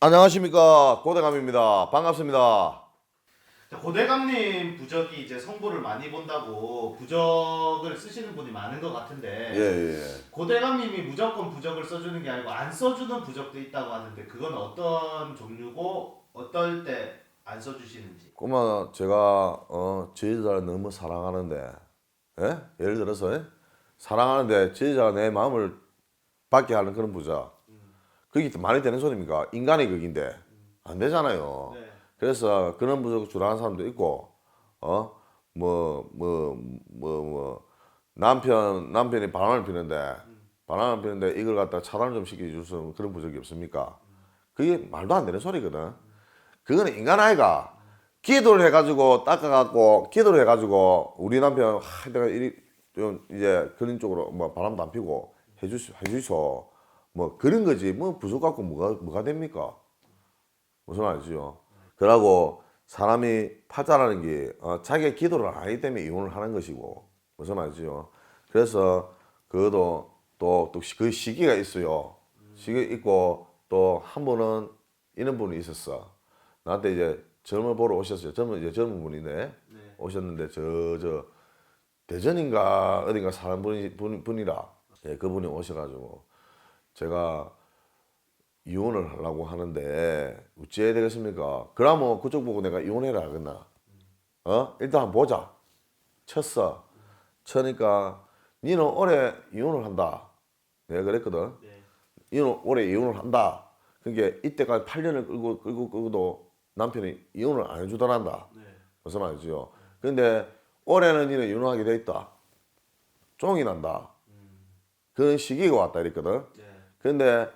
안녕하십니까 고대감입니다. 반갑습니다. 자, 고대감님 부적이 이제 성부를 많이 본다고 부적을 쓰시는 분이 많은 것 같은데 예, 예. 고대감님이 무조건 부적을 써주는 게 아니고 안 써주는 부적도 있다고 하는데 그건 어떤 종류고 어떨 때 안 써주시는지 꼬마 제가 어 지혜자를 너무 사랑하는데 예? 예를 들어서 예? 사랑하는데 지혜자가 내 마음을 받게 하는 그런 부자 그게 말이 되는 소리입니까? 인간의 극인데 안 되잖아요. 네. 그래서 그런 부적 주라는 사람도 있고 어뭐뭐 뭐 뭐 남편 남편이 바람을 피는데 바람을 피는데 이걸 갖다 차단을 좀 시켜줄 수 있는 그런 부적이 없습니까? 그게 말도 안 되는 소리거든. 그거는 인간 아이가 기도를 해가지고 닦아갖고 기도를 해가지고 우리 남편 하, 내가 이리 좀 이제 그런 쪽으로 뭐 바람도 안 피고 해주시 해주소 뭐 그런 거지 뭐 부족 갖고 뭐가 뭐가 됩니까? 무슨 말이지요? 그러고 사람이 파자라는 게 어, 자기가 기도를 안 하기 때문에 이혼을 하는 것이고 무슨 말이지요? 그래서 그것도 또또그 시기가 있어요. 시기 있고 또한 번은 이런 분이 있었어. 나한테 이제 점을 보러 오셨어요. 젊은 이제 젊은 분이네. 네. 오셨는데 저 저 대전인가 어딘가 사는 분이 분, 분이라 예, 그분이 오셔가지고 제가 이혼을 하려고 하는데 어찌해야 되겠습니까? 그러면 그쪽 보고 내가 이혼해라 하겠나? 어? 일단 한번 보자. 쳤어. 쳐니까 니는 올해 이혼을 한다. 내가 그랬거든. 네. 이혼 올해 이혼을 한다. 그게 이때까지 8년을 끌고 끌고 끌고도 남편이 이혼을 안 해주더란다. 네. 무슨 말이지요? 근데 올해는 니는 이혼하게 돼 있다. 쫑이 난다. 그런 시기가 왔다 이랬거든. 네. 근데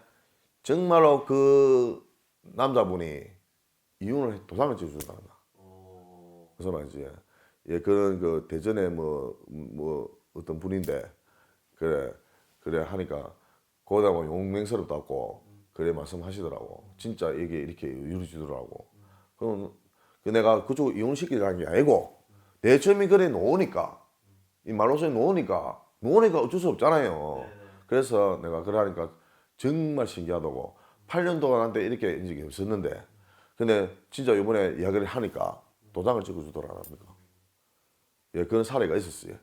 정말로 그 남자분이 이혼을 해- 도장을 찍어준단다. 오. 무슨 말이지? 예, 그런 그 대전에 뭐, 뭐 어떤 분인데 그래 그래 하니까 거기다 뭐 용맹스럽다 고 그래 말씀하시더라고. 진짜 이게 이렇게 이루어지더라고. 그럼 그 내가 그쪽 이혼시키려는 게 아니고 내 점이 그래 놓으니까 이 말로서 놓으니까 놓으니까 어쩔 수 없잖아요. 네, 네. 그래서 내가 그러니까 정말 신기하다고 8년 동안 한테 이렇게 인식이 없었는데 근데 진짜 이번에 이야기를 하니까 도장을 찍어주더라랍니까. 예, 그런 사례가 있었어요.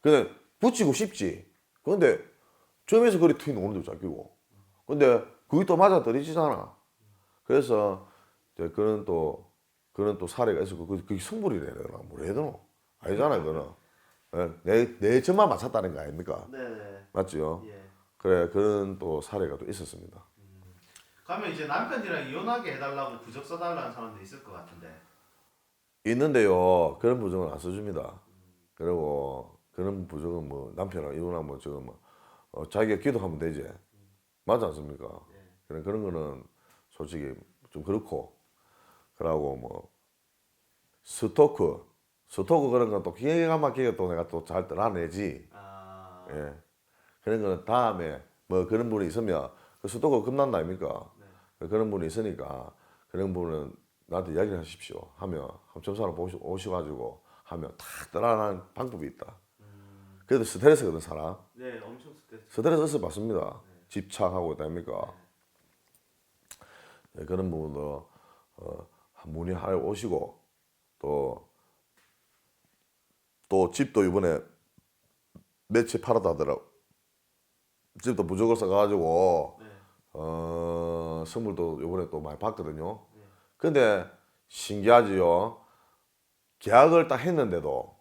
근데 붙이고 싶지. 그런데 점에서 그리 튀 노는데 잡히고. 근데 그게 또 맞아 떨어지잖아. 그래서 이제 그런 또 그런 또 사례가 있었고 그- 그게 성불이래 그러나 뭐 해야 되노? 아니잖아요 그거는. 예, 내, 내 점만 맞췄다는 거 아닙니까? 네네. 맞죠? 예. 그래 그런 또 사례가 또 있었습니다. 그러면 이제 남편이랑 이혼하게 해달라고 부적 써달라는 사람도 있을 것 같은데. 있는데요 그런 부정은 안 써줍니다. 그리고 그런 부정은 뭐 남편이랑 이혼하면 지금 뭐 어, 자기가 기도하면 되지 맞지 않습니까? 그런 그런 거는 솔직히 좀 그렇고 그러고 뭐 스토크 스토크 그런 건또 기가 막히게 또 내가 또잘 떠나내지. 아. 예. 그런 거는 다음에 뭐 그런 분이 있으면 그 수도가 끝난 다 아닙니까? 그런 분이 있으니까 그런 분은 나한테 이야기를 하십시오. 하면 함첨사로 오셔가지고 하면 탁 떠나는 방법이 있다. 그래도 스트레스거든 사람. 네, 엄청 스트레스. 스트레스 받습니다. 집착하고 있다 아닙니까? 예, 그런 부분도 어, 문의하여 오시고 또 또 집도 이번에 며칠 팔았다더라고. 집도 부적을 써가지고 네. 어, 선물도 이번에 또 많이 받거든요. 근데 신기하지요. 계약을 딱 했는데도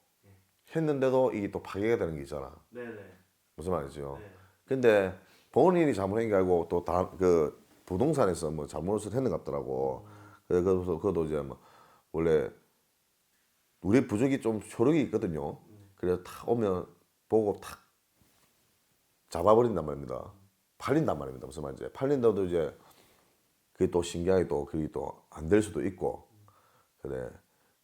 했는데도 이게 또 파괴가 되는 게 있잖아. 네 네. 무슨 말이죠? 네. 근데 본인이 잘못한 게 아니고 또 다 그 부동산에서 뭐 잘못을 했는 것 같더라고. 그래, 그래서 그것도 이제 뭐 원래 우리 부족이 좀 효력이 있거든요. 그래서 탁 오면 보고 탁 잡아버린단 말입니다. 팔린단 말입니다. 무슨 말인지. 팔린다도 이제 그게 또 신기하게 또 그게 또 안 될 수도 있고 그래.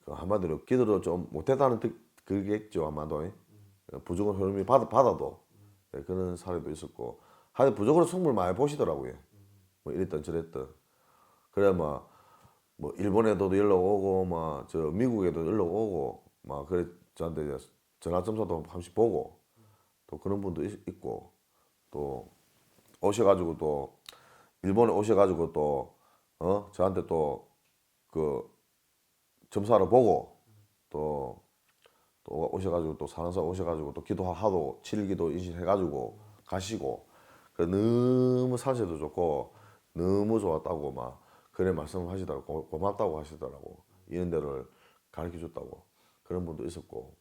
그 한마디로 기도를 좀 못했다는 뜻 그겠죠 아마도 부족은 효력이 받, 받아도 네, 그런 사례도 있었고 하여튼 부족으로 승부를 많이 보시더라고요. 뭐 이랬던 저랬던 그래 뭐, 뭐 일본에도 연락 오고 막 저 미국에도 연락 오고 막 그래 저한테 전화 점수도 한 번씩 보고 또 그런 분도 있, 있고 또 오셔가지고 또 일본에 오셔가지고 또 어? 저한테 또 그 점사를 보고 또 또 오셔가지고 또 산원사 오셔가지고 또 기도하도 7일기도 인신해가지고 가시고 그 너무 산세도 좋고 너무 좋았다고 막 그래 말씀하시더라고 고- 고맙다고 하시더라고. 이런 데를 가르쳐 줬다고. 그런 분도 있었고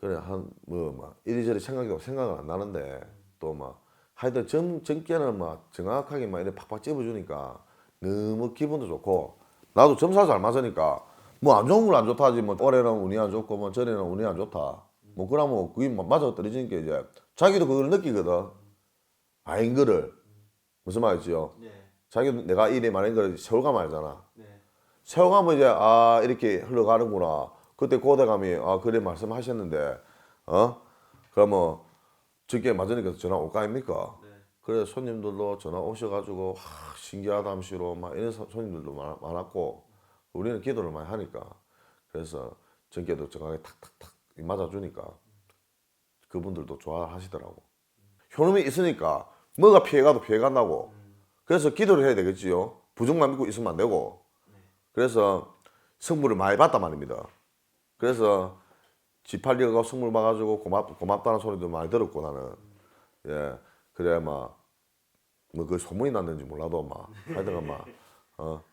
그래 한뭐막 이리저리 생각이 생각은 안 나는데 또 막 하여튼 점 점괘는 막 정확하게 막 이렇게 팍팍 집어주니까 너무 기분도 좋고 나도 점사 잘 맞으니까 뭐 안 좋은 건 안 좋다 하지 뭐 올해는 운이 안 좋고 뭐 전에는 운이 안 좋다. 뭐 그러면 그게 막 맞아 떨어지니까 이제 자기도 그걸 느끼거든. 아닌 거를. 무슨 말이지요? 네. 자기도 내가 일이 많은 걸 세월감 알잖아. 네. 세월감은 이제 아 이렇게 흘러가는구나 그때 고대감이 아 그래 말씀하셨는데 어? 그러면 저게 맞으니까 전화 올 거 아닙니까? 네. 그래 손님들도 전화 오셔가지고 하, 신기하담시로 막 이런 소- 손님들도 많, 많았고 우리는 기도를 많이 하니까. 그래서 전개도 정확하게 탁탁탁 맞아주니까 그분들도 좋아하시더라고. 효능이 있으니까 뭐가 피해가도 피해간다고. 그래서 기도를 해야 되겠지요. 부정만 믿고 있으면 안 되고. 그래서 성물을 많이 받단 말입니다 그래서 지팔리가 성물 봐가지고 고맙, 고맙다는 소리도 많이 들었고 나는 예 그래야 막뭐 그 소문이 났는지 몰라도 막 하여튼 막 어,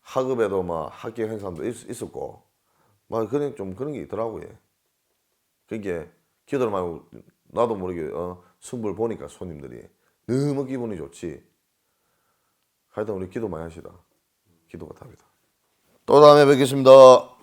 학업에도 막 학교 행사도 있, 있었고 막 그런 좀 그런 게 있더라고요. 그게 기도를 많이 나도 모르게 어, 승부를 보니까 손님들이 너무 기분이 좋지. 하여튼 우리 기도 많이 하시다. 기도가 답이다. 또 다음에 뵙겠습니다.